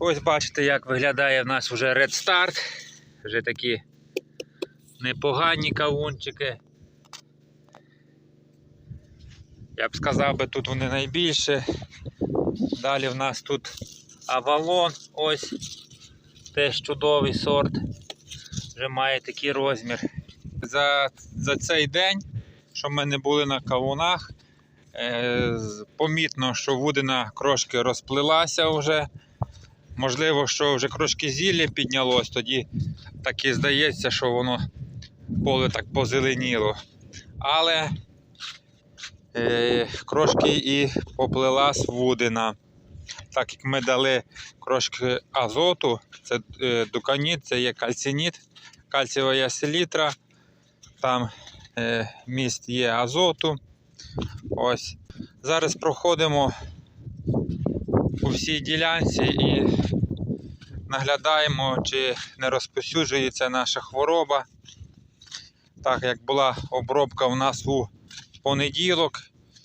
Ось бачите, як виглядає в нас вже Red Start. Вже такі непогані кавунчики. Я б сказав би, тут вони найбільше. Далі в нас тут Авалон, ось теж чудовий сорт. Вже має такий розмір. За, за цей день, що ми не були на кавунах, е, помітно, що вудина трошки розплилася вже. Можливо, що вже трошки зілля піднялось, тоді так і здається, що воно поле так позеленіло. Але е, трошки і поплилась вудина. Так як ми дали трошки азоту, це е, дуканіт, це є кальцініт, кальцієва селітра, там е, міст є азоту. Ось. Зараз проходимо по всій ділянці і наглядаємо, чи не розповсюджується наша хвороба. Так як була обробка в нас у понеділок,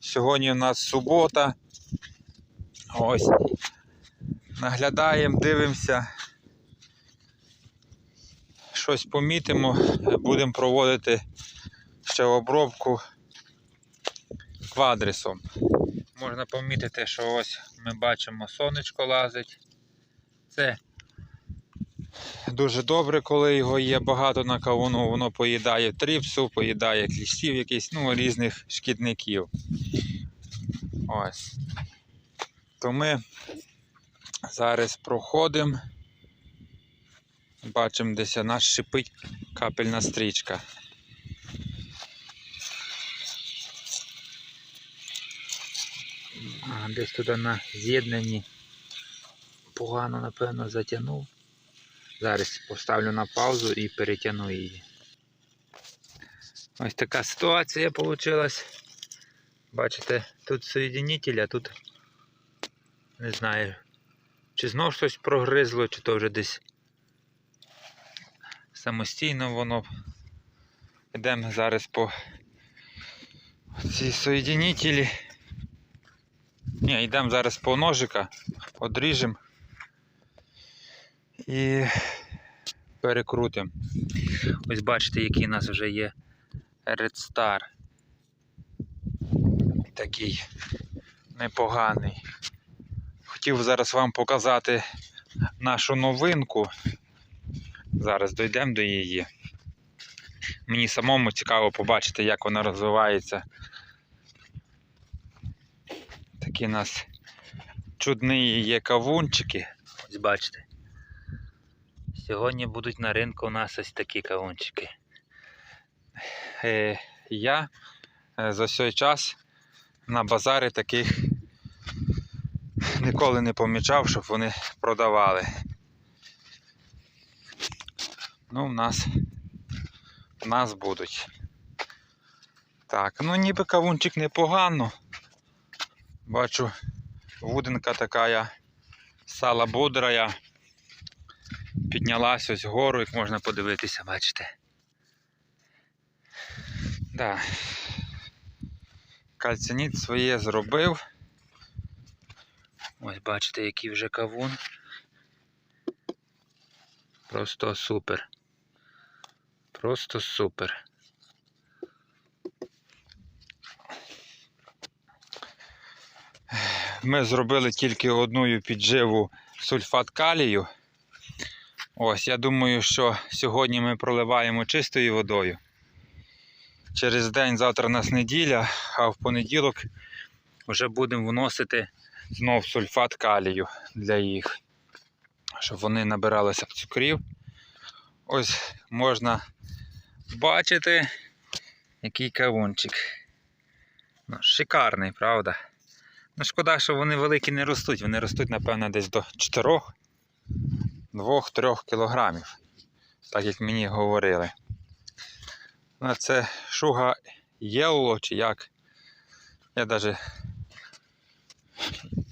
сьогодні в нас субота. Ось. Наглядаємо, дивимося. Щось помітимо, будемо проводити ще обробку квадрисом. Можна помітити, що ось ми бачимо сонечко лазить. Це дуже добре, коли його є багато на кавуну, воно поїдає тріпсу, поїдає кліщів якихось, ну, різних шкідників. Ось. То ми зараз проходимо. Бачимо, десь нас шипить капельна стрічка. Десь туди на з'єднанні погано, напевно, затягнув. Зараз поставлю на паузу і перетягну її. Ось така ситуація вийшла. Бачите, тут соєдинитель, а тут не знаю, чи знов щось прогризло, чи то вже десь самостійно воно. Йдемо зараз по цій соєдинителі. Ні, йдемо зараз по ножика, одріжемо і перекрутимо. Ось бачите, який у нас вже є Red Star. Такий непоганий. Хотів зараз вам показати нашу новинку. Зараз дійдемо до її. Мені самому цікаво побачити, як вона розвивається. Такі у нас чудні є кавунчики. Ось бачите. Сьогодні будуть на ринку у нас ось такі кавунчики. Е, я е, за цей час на базарі таких ніколи не помічав, щоб вони продавали. Ну, в нас, в нас будуть. Так, ну ніби кавунчик непогано. Бачу, вудинка така сала бодрая. Піднялась ось вгору, як можна подивитися, бачите. Да. Кальциніт своє зробив. Ось бачите, який вже кавун. Просто супер. Просто супер. Ми зробили тільки одну підживу сульфат калію. Ось, я думаю, що сьогодні ми проливаємо чистою водою. Через день, завтра у нас неділя, а в понеділок вже будемо вносити знов сульфат калію для їх, щоб вони набиралися цукрів. Ось можна бачити, який кавунчик. Ну, шикарний, правда? Ну, шкода, що вони великі не ростуть. Вони ростуть, напевно, десь до 4 2-3 кілограмів, так як мені говорили. Ну, Це шуга єлло чи як. Я навіть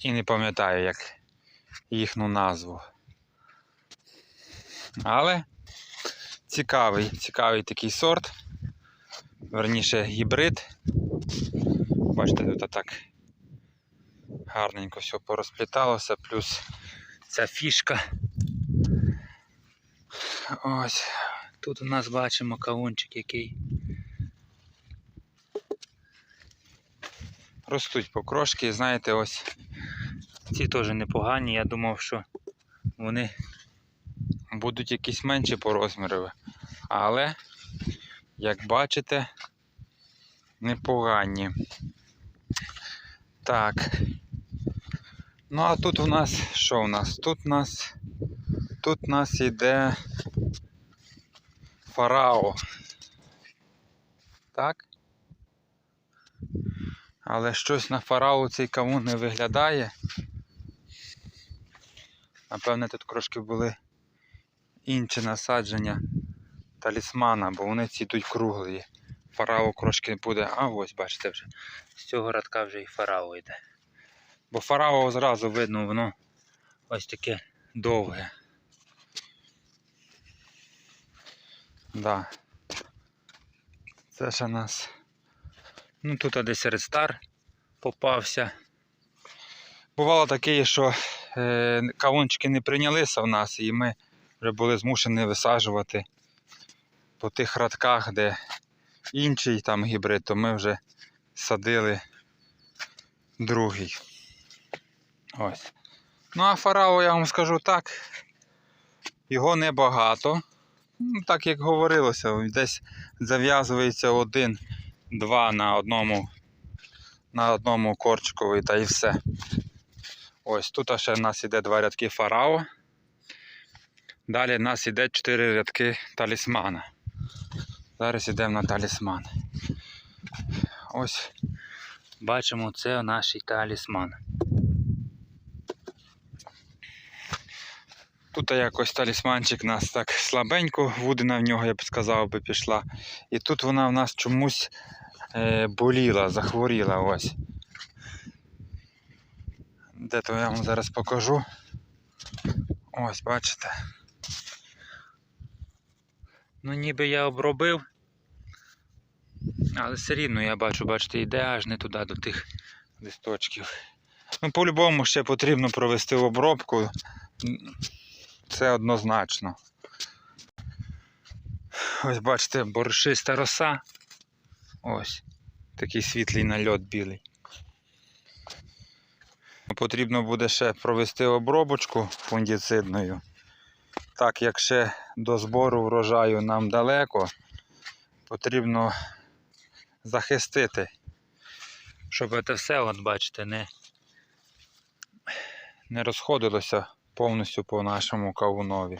і не пам'ятаю, як їхню назву. Але цікавий, цікавий такий сорт. Верніше гібрид. Бачите, тут так гарненько все порозпліталося, плюс ця фішка. Ось. Тут у нас бачимо кавунчик який. Ростуть покрошки, і знаєте, ось ці теж непогані. Я думав, що вони будуть якісь менші по розміру. Але, як бачите, непогані. Так. Ну а тут у нас що у нас? Тут у нас тут у нас іде фарао. Так? Але щось на фарао цей кавун не виглядає. Напевне, тут трошки були інші насадження талісмана, бо вони ці йдуть круглі. Фарао трошки буде. А ось, бачите вже. З цього радка вже і фарао йде. Бо фарао зразу видно, воно ось таке довге. Да. Це ж у нас. Ну тут десь рестар попався. Бувало таке, що е, кавунчики не прийнялися в нас, і ми вже були змушені висаджувати по тих радках, де інший там гібрид, то ми вже садили другий. Ось. Ну а фарао, я вам скажу так, його небагато. Ну, так як говорилося, десь зав'язується один-два на одному на одному корчикові та і все. Ось тут ще в нас іде два рядки фарао. Далі в нас іде чотири рядки талісмана. Зараз йдемо на талісман. Ось бачимо, це наш талісман. Тут якось талісманчик нас так слабенько, вудина в нього, я б сказав, би пішла. І тут вона в нас чомусь е, боліла, захворіла ось. Де то я вам зараз покажу. Ось, бачите. Ну ніби я обробив. Але все рівно я бачу, бачите, йде аж не туди до тих листочків. Ну, по-любому ще потрібно провести обробку. Це однозначно. Ось бачите, боршиста роса. Ось. Такий світлий нальот білий. Потрібно буде ще провести обробочку фунгіцидною. Так як ще до збору врожаю нам далеко, потрібно захистити, щоб це все, от бачите, не, не розходилося повністю по нашому кавунові.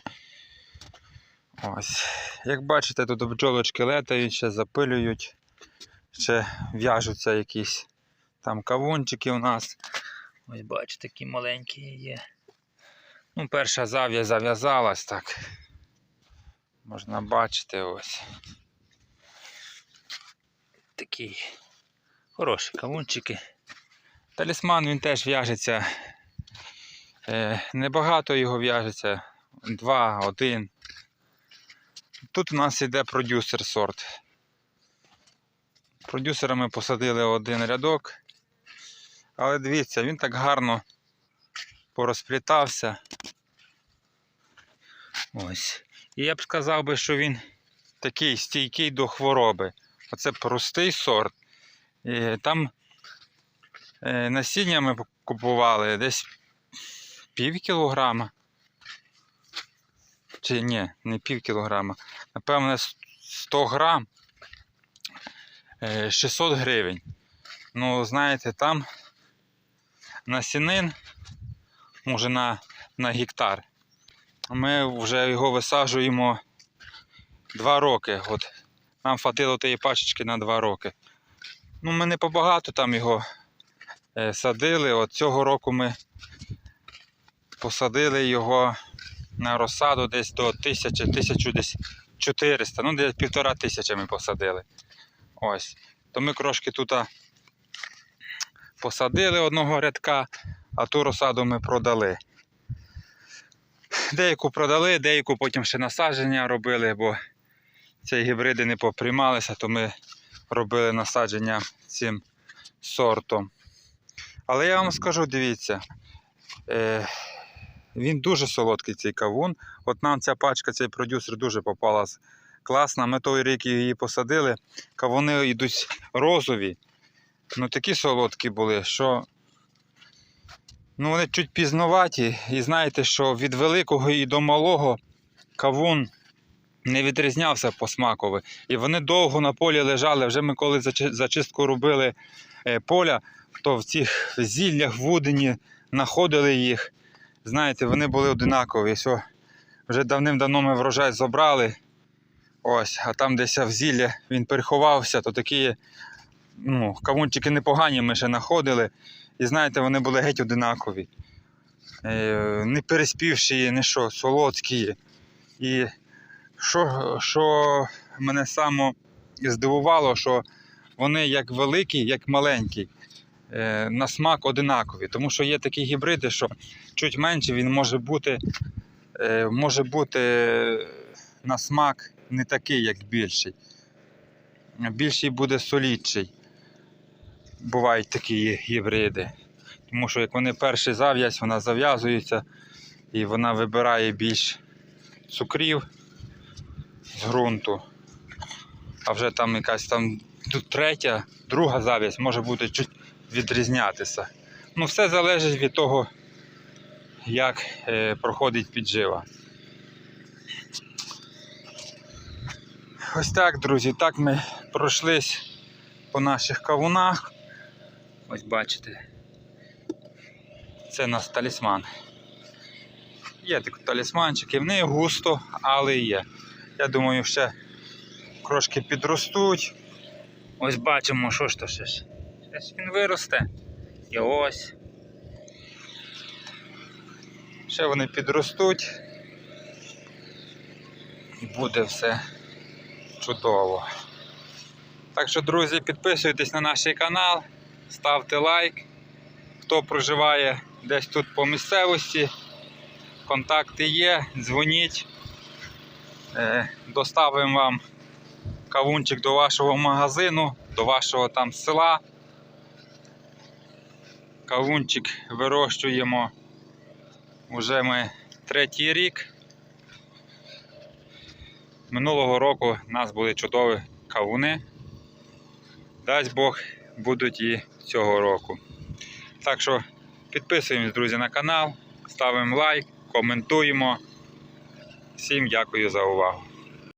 Ось. Як бачите, тут бджолочки летають, ще запилюють, ще в'яжуться якісь там кавунчики у нас. Ось бачите, такі маленькі є. Ну, перша зав'язь зав'язалась так. Можна бачити ось. Такі хороші кавунчики. Талісман він теж в'яжеться. Е, небагато його в'яжеться. Два, один. Тут у нас йде продюсер сорт. Продюсера ми посадили один рядок. Але дивіться, він так гарно порозплітався. Ось. І я б сказав би, що він такий стійкий до хвороби. Оце простий сорт. І там е, насіння ми купували десь пів кілограма. Чи ні, не пів кілограма. Напевне, 100 грам е, 600 гривень. Ну, знаєте, там насінин, може на, на гектар. Ми вже його висаджуємо 2 роки. От нам хватило тієї пачечки на 2 роки. Ну, ми не побагато там його е, садили. От цього року ми посадили його на розсаду десь до 1000, 1400, ну десь півтора тисячі ми посадили. Ось. То ми трошки тут посадили одного рядка, а ту розсаду ми продали. Деяку продали, деяку потім ще насадження робили, бо ці гібриди не поприймалися, то ми робили насадження цим сортом. Але я вам скажу, дивіться, е, Він дуже солодкий цей кавун. От нам ця пачка, цей продюсер дуже попалась класна. Ми той рік її посадили. Кавуни йдуть розові. Ну такі солодкі були, що ну, вони чуть пізноваті. І знаєте, що від великого і до малого кавун не відрізнявся по смакові. І вони довго на полі лежали. Вже ми коли зачистку робили е, поля, то в цих зіллях вудені знаходили їх. Знаєте, вони були одинакові. Все, вже давним-давно ми врожай забрали. Ось, а там десь в зілля він переховався, то такі ну, кавунчики непогані ми ще знаходили. І знаєте, вони були геть одинакові. Е, не переспівші, не що, солодкі. І що, що мене само здивувало, що вони як великі, як маленькі, на смак одинакові. Тому що є такі гібриди, що чуть менше він може бути, е, може бути на смак не такий, як більший. Більший буде солідший. Бувають такі гібриди. Тому що як вони перший зав'язь, вона зав'язується і вона вибирає більш цукрів з ґрунту. А вже там якась там третя, друга зав'язь може бути чуть відрізнятися. Ну, все залежить від того, як е, проходить піджива. Ось так, друзі, так ми пройшлись по наших кавунах. Ось бачите. Це у нас талісман. Є такі талісманчики, в неї густо, але є. Я думаю, ще трошки підростуть. Ось бачимо, що ж то ще ж він виросте. І ось. Ще вони підростуть. І буде все чудово. Так що, друзі, підписуйтесь на наш канал, ставте лайк. Хто проживає десь тут по місцевості, контакти є, дзвоніть. Е, Доставимо вам кавунчик до вашого магазину, до вашого там села. Кавунчик вирощуємо вже ми третій рік. Минулого року у нас були чудові кавуни. Дасть Бог, будуть і цього року. Так що підписуємось, друзі, на канал, ставимо лайк, коментуємо. Всім дякую за увагу.